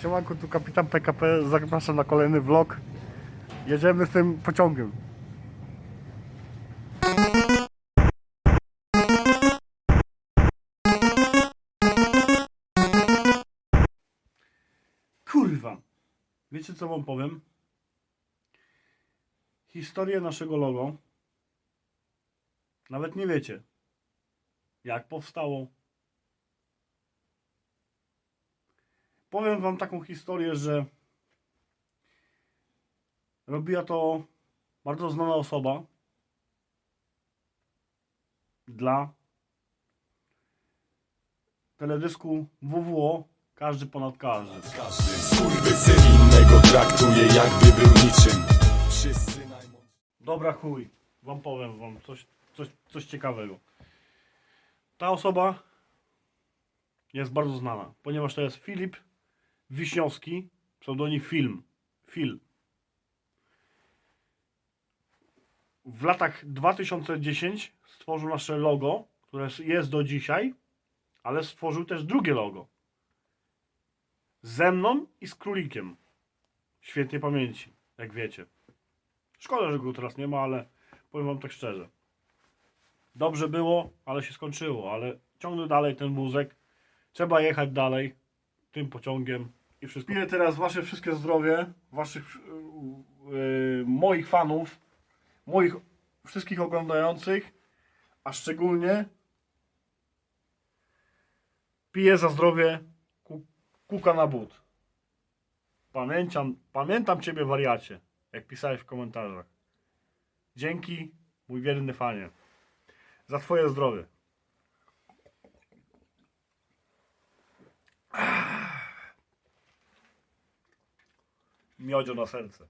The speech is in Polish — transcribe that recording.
Siemanko, tu kapitan PKP, zapraszam na kolejny vlog. Jedziemy z tym pociągiem. Kurwa. Wiecie co wam powiem? Historię naszego logo nawet nie wiecie. Jak powstało, Powiem wam taką historię, że robiła to bardzo znana osoba dla teledysku WWO Każdy ponad każdy. Skurwysyn innego traktuje jakby był niczym Wszyscy najmocniejsi Dobra chuj, wam powiem wam coś, coś, coś ciekawego. Ta osoba jest bardzo znana, ponieważ to jest Filip Wiśniowski, pseudonim Film. Phil. W latach 2010 stworzył nasze logo, które jest do dzisiaj, ale stworzył też drugie logo. Ze mną i z królikiem. Świetnej pamięci, jak wiecie. Szkoda, że go teraz nie ma, ale powiem wam tak szczerze. Dobrze było, ale się skończyło, ale ciągnę dalej ten wózek. Trzeba jechać dalej tym pociągiem i wszystko. Piję teraz wasze wszystkie zdrowie, waszych yy, moich fanów, moich wszystkich oglądających, a szczególnie piję za zdrowie ku, kuka na but. Pamiętam, pamiętam ciebie wariacie, jak pisałeś w komentarzach. Dzięki, mój wierny fanie, za twoje zdrowie. Miodzio na serce.